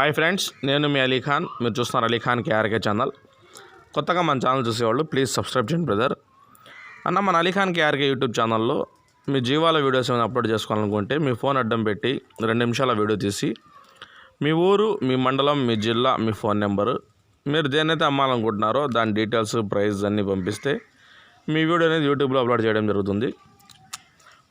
Hi friends నేను మీ అలీఖాన్ మీరు చూస్తున్నారు అలీఖాన్ కేఆర్కే ఛానల్. కొత్తగా మన ఛానల్ చూసేవాళ్ళు ప్లీజ్ సబ్స్క్రైబ్ చేయండి బ్రదర్. అన్న మన అలీఖాన్ కేఆర్కే యూట్యూబ్ ఛానల్లో మీ జీవాల వీడియోస్ ఏమైనా అప్లోడ్ చేసుకోవాలనుకుంటే మీ ఫోన్ అడ్డం పెట్టి రెండు నిమిషాల వీడియో తీసి మీ ఊరు మీ మండలం మీ జిల్లా మీ ఫోన్ నెంబరు మీరు దేన్నైతే అమ్మాలనుకుంటున్నారో దాని డీటెయిల్స్ ప్రైస్ అన్నీ పంపిస్తే మీ వీడియో అనేది యూట్యూబ్లో అప్లోడ్ చేయడం జరుగుతుంది.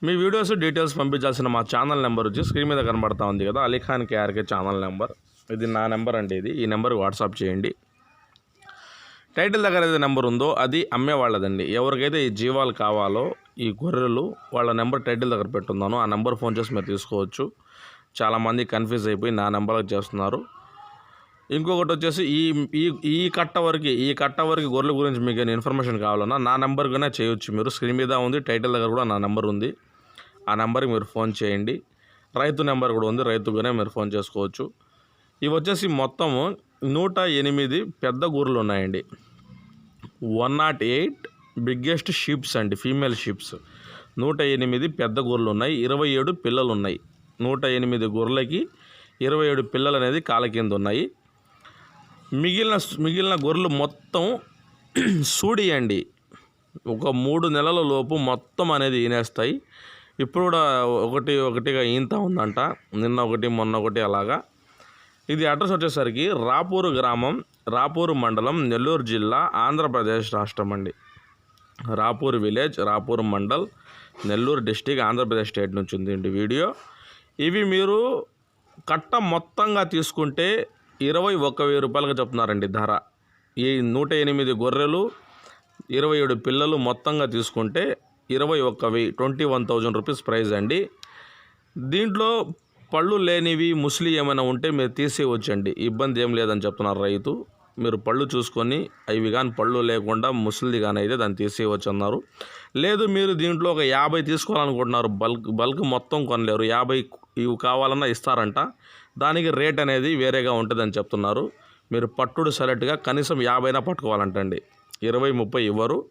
మీ వీడియోస్ డీటెయిల్స్ పంపించాల్సిన మా ఛానల్ నెంబర్ వచ్చి స్క్రీన్ మీద కనబడతా ఉంది కదా అలీఖాన్ కేఆర్కే ఛానల్ నెంబర్. ఇది నా నెంబర్ అండి ఇది. ఈ నెంబర్కి వాట్సాప్ చేయండి. టైటిల్ దగ్గర ఏదైతే నెంబర్ ఉందో అది అమ్మే వాళ్ళదండి. ఎవరికైతే ఈ జీవాలు కావాలో ఈ గొర్రెలు వాళ్ళ నెంబర్ టైటిల్ దగ్గర పెట్టున్నాను. ఆ నెంబర్ ఫోన్ చేసి మీరు తీసుకోవచ్చు. చాలామంది కన్ఫ్యూజ్ అయిపోయి నా నెంబర్కి చేస్తున్నారు. ఇంకొకటి వచ్చేసి ఈ ఈ ఈ కట్ట వరకు ఈ కట్ట వరకు గొర్రెల గురించి మీకు ఏమైనా ఇన్ఫర్మేషన్ కావాలన్నా నా నెంబర్గానే చేయొచ్చు. మీరు స్క్రీన్ మీద ఉంది టైటిల్ దగ్గర కూడా నా నెంబర్ ఉంది. ఆ నెంబర్కి మీరు ఫోన్ చేయండి. రైతు నెంబర్ కూడా ఉంది రైతుగానే మీరు ఫోన్ చేసుకోవచ్చు. ఇవి వచ్చేసి మొత్తము నూట ఎనిమిది పెద్ద గొర్రెలు ఉన్నాయండి one naught eight biggest ships అండి ఫీమేల్ షిప్స్. నూట ఎనిమిది పెద్ద గొర్రెలు ఉన్నాయి ఇరవై ఏడు పిల్లలు ఉన్నాయి నూట ఎనిమిది గొర్రెలకి ఇరవై ఏడు పిల్లలు అనేది కాల కింద ఉన్నాయి మిగిలిన మిగిలిన గొర్రెలు మొత్తం సూడియండి ఒక మూడు నెలల లోపు మొత్తం అనేది ఈనేస్తాయి. ఇప్పుడు కూడా ఒకటి ఒకటిగా ఈంతా ఉందంట. నిన్న ఒకటి మొన్న ఒకటి అలాగా. ఇది అడ్రస్ వచ్చేసరికి రాపూరు గ్రామం రాపూరు మండలం నెల్లూరు జిల్లా ఆంధ్రప్రదేశ్ రాష్ట్రం అండి. Rapur village Rapur mandal Nellore district Andhra Pradesh state నుంచి ఉంది వీడియో. ఇవి మీరు కట్ట మొత్తంగా తీసుకుంటే ఇరవై ఒక్క వెయ్యి రూపాయలుగా చెప్తున్నారండి ధర. ఈ నూట ఎనిమిది గొర్రెలు ఇరవై ఏడు పిల్లలు మొత్తంగా తీసుకుంటే ఇరవై ఒక్క వెయ్యి twenty one thousand rupees price అండి. దీంట్లో పళ్ళు లేనివి ముసలి ఏమైనా ఉంటే మీరు తీసేయవచ్చండి ఇబ్బంది ఏం లేదని చెప్తున్నారు రైతు. మీరు పళ్ళు చూసుకొని అవి కానీ పళ్ళు లేకుండా ముసలిది కానీ అయితే దాన్ని తీసేయవచ్చు అన్నారు లేదు మీరు దీంట్లో ఒక యాభై తీసుకోవాలనుకుంటున్నారు. బల్క్ బల్క్ మొత్తం కొనలేరు. యాభై ఇవి కావాలన్నా ఇస్తారంట. దానికి రేట్ అనేది వేరేగా ఉంటుందని చెప్తున్నారు. మీరు పట్టుడు సెలెక్ట్గా కనీసం యాభైనా పట్టుకోవాలంటండి. ఇరవై ముప్పై ఇవ్వరు.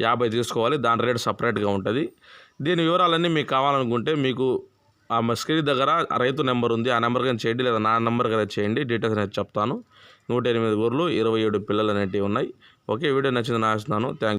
యాభై తీసుకోవాలి. దాని రేట్ సపరేట్గా ఉంటుంది. దీని వివరాలన్నీ మీకు కావాలనుకుంటే మీకు ఆ స్క్రీన్ దగ్గర రైతు నెంబర్ ఉంది. ఆ నెంబర్ కానీ చేయండి లేదా నా నెంబర్ కానీ చేయండి. డీటెయిల్స్ అనేది చెప్తాను. నూట ఎనిమిది ఊర్లు ఇరవై ఏడు పిల్లలు అనేటివి ఉన్నాయి. ఓకే వీడియో నచ్చింది ఆశిస్తున్నాను. థ్యాంక్